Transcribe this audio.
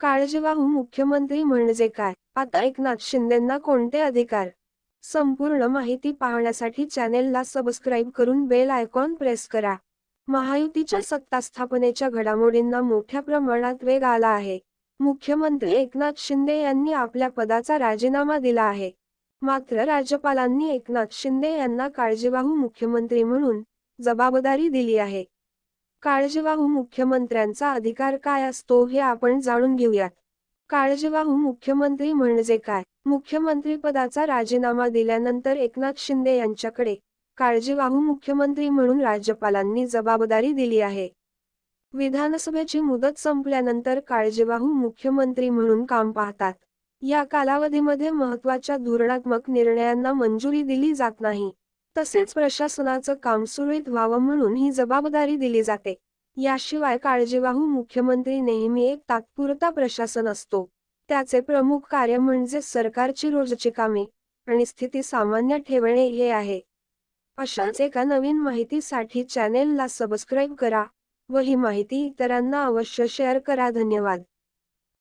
काळजीवाहू हो मुख्यमंत्री म्हणजे काय? आता एकनाथ शिंदेंना कोणते अधिकार? संपूर्ण माहिती पाहण्यासाठी चॅनेलला सबस्क्राईब करून बेल आयकॉन प्रेस करा. महायुतीच्या सत्ता स्थापनेच्या घडामोडींना मोठ्या प्रमाणात वेग आला आहे. मुख्यमंत्री एकनाथ शिंदे यांनी आपल्या पदाचा राजीनामा दिला आहे. मात्र राज्यपालांनी एकनाथ शिंदे यांना काळजीवाहू मुख्यमंत्री म्हणून जबाबदारी दिली आहे. काळजीवाहू मुख्यमंत्र्यांचा अधिकार काय असतो हे आपण जाणून घेऊयात. काळजीवाहू मुख्यमंत्री म्हणजे काय? मुख्यमंत्री पदाचा राजीनामा दिल्यानंतर एकनाथ शिंदे यांच्याकडे काळजीवाहू मुख्यमंत्री म्हणून राज्यपालांनी जबाबदारी दिली आहे. विधानसभेची मुदत संपल्यानंतर काळजीवाहू मुख्यमंत्री म्हणून काम पाहतात. या कालावधीमध्ये महत्त्वाच्या धोरणात्मक निर्णयांना मंजुरी दिली जात नाही. तसेच प्रशासनाचं काम सुरळीत व्हावं म्हणून ही जबाबदारी दिली जाते. याशिवाय काळजीवाहू मुख्यमंत्री नेहमी एक तात्पुरता प्रशासन असतो. त्याचे प्रमुख कार्य म्हणजे सरकारची रोजची कामे आणि स्थिती सामान्य ठेवणे हे आहे. अशाच एका नवीन माहितीसाठी चॅनेलला सबस्क्राईब करा व ही माहिती इतरांना अवश्य शेअर करा. धन्यवाद.